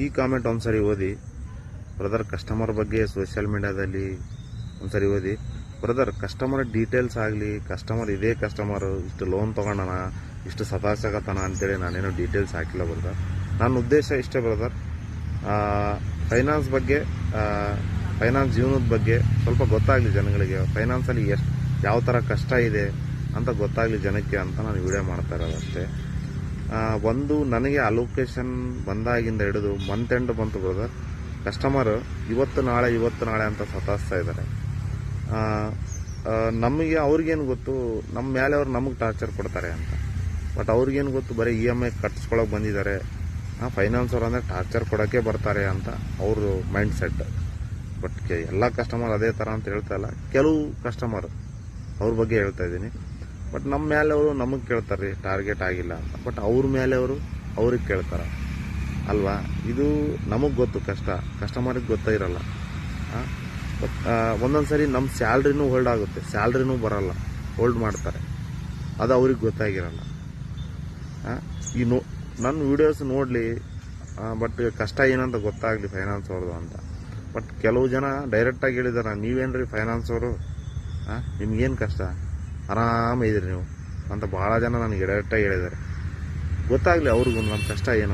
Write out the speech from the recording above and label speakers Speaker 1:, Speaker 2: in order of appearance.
Speaker 1: ಈ ಕಾಮೆಂಟ್ ಒಂದ್ಸರಿ ಓದಿ. ಬ್ರದರ್ ಕಸ್ಟಮರ್ ಬಗ್ಗೆ ಸೋಷಿಯಲ್ ಮೀಡಿಯಾದಲ್ಲಿ ಒಂದ್ಸರಿ ಓದಿ. ಬ್ರದರ್ ಕಸ್ಟಮರ್ ಡೀಟೇಲ್ಸ್ ಆಗಲಿ ಕಸ್ಟಮರ್ ಇದೇ ಕಸ್ಟಮರು ಇಷ್ಟು ಲೋನ್ ತೊಗೊಂಡನ ಇಷ್ಟು ಸತಾಸಕತನ ಅಂತೇಳಿ ನಾನೇನು ಡೀಟೇಲ್ಸ್ ಹಾಕಿಲ್ಲ ಬ್ರದರ್ ನನ್ನ ಉದ್ದೇಶ ಇಷ್ಟೇ ಬ್ರದರ್ ಫೈನಾನ್ಸ್ ಬಗ್ಗೆ ಫೈನಾನ್ಸ್ ಜೀವನದ ಬಗ್ಗೆ ಸ್ವಲ್ಪ ಗೊತ್ತಾಗಲಿ ಜನಗಳಿಗೆ. ಫೈನಾನ್ಸಲ್ಲಿ ಎಷ್ಟು ಯಾವ ಥರ ಕಷ್ಟ ಇದೆ ಅಂತ ಗೊತ್ತಾಗಲಿ ಜನಕ್ಕೆ ಅಂತ ನಾನು ವಿಡಿಯೋ ಮಾಡ್ತಾ ಇರೋದು ಅಷ್ಟೇ. ಆ, ಒಂದು ನನಗೆ ಅಲೋಕೇಶನ್ ಬಂದಾಗಿಂದ ಹಿಡಿದು ಮಂತ್ ಎಂಡ್ ಬಂತು ಬ್ರದರ್ ಕಸ್ಟಮರ್ ಇವತ್ತು ನಾಳೆ ಇವತ್ತು ನಾಳೆ ಅಂತ ಸತಾಯಿಸ್ತಾ ಇದ್ದಾರೆ. ನಮಗೆ ಅವ್ರಿಗೇನು ಗೊತ್ತು? ನಮ್ಮ ಮೇಲೆ ಅವ್ರು ನಮಗೆ ಟಾರ್ಚರ್ ಕೊಡ್ತಾರೆ ಅಂತ. ಬಟ್ ಅವ್ರಿಗೇನು ಗೊತ್ತು? ಬರೀ ಇ ಎಂ ಐ ಕಟ್ಸ್ಕೊಳಕ್ಕೆ ಬಂದಿದ್ದಾರೆ. ಫೈನಾನ್ಸ್ ಅವ್ರು ಅಂದರೆ ಟಾರ್ಚರ್ ಕೊಡೋಕ್ಕೆ ಬರ್ತಾರೆ ಅಂತ ಅವರು ಮೈಂಡ್ ಸೆಟ್ ಬಟ್ ಎಲ್ಲ ಕಸ್ಟಮರ್ ಅದೇ ಥರ ಅಂತ ಹೇಳ್ತಾ ಇಲ್ಲ. ಕೆಲವು ಕಸ್ಟಮರ್ ಅವ್ರ ಬಗ್ಗೆ ಹೇಳ್ತಾ ಇದ್ದೀನಿ. ಬಟ್ ನಮ್ಮ ಮೇಲೆ ಅವರು ನಮಗೆ ಕೇಳ್ತಾರೆ ಟಾರ್ಗೆಟ್ ಆಗಿಲ್ಲ ಅಂತ. ಬಟ್ ಅವ್ರ ಮೇಲೆ ಅವರು ಅವ್ರಿಗೆ ಕೇಳ್ತಾರೆ. ಅಲ್ವಾ? ಇದು ನಮಗೆ ಗೊತ್ತು, ಕಷ್ಟ. ಕಸ್ಟಮರಿಗೆ ಗೊತ್ತೇ ಇರಲ್ಲ. ಬಟ್ ಒಂದೊಂದು ನಮ್ಮ ಸ್ಯಾಲ್ರಿನೂ ಹೋಲ್ಡ್ ಆಗುತ್ತೆ. ಸ್ಯಾಲ್ರಿನೂ ಬರಲ್ಲ. ಹೋಲ್ಡ್ ಮಾಡ್ತಾರೆ. ಅದು ಅವ್ರಿಗೆ ಗೊತ್ತಾಗಿರಲ್ಲ. ಈ ನೋ ನನ್ನ ವಿಡಿಯೋಸ್ ನೋಡಲಿ ಬಟ್ ಕಷ್ಟ ಏನಂತ ಗೊತ್ತಾಗಲಿ ಫೈನಾನ್ಸ್ ಅವ್ರದ್ದು ಅಂತ. ಬಟ್ ಕೆಲವು ಜನ ಡೈರೆಕ್ಟಾಗಿ ಹೇಳಿದಾರೆ ರೀ ಫೈನಾನ್ಸ್ ಅವರು? ನಿಮ್ಗೇನು ಕಷ್ಟ? ಆರಾಮ ಇದ್ದೀರಿ ನೀವು. ಅಂತ ಭಾಳ ಜನ ನನಗೆ ಡೈರೆಕ್ಟಾಗಿ ಹೇಳಿದ್ದಾರೆ. ಗೊತ್ತಾಗಲಿ ಅವ್ರಿಗೂ ನಮ್ಮ ಕಷ್ಟ ಏನು?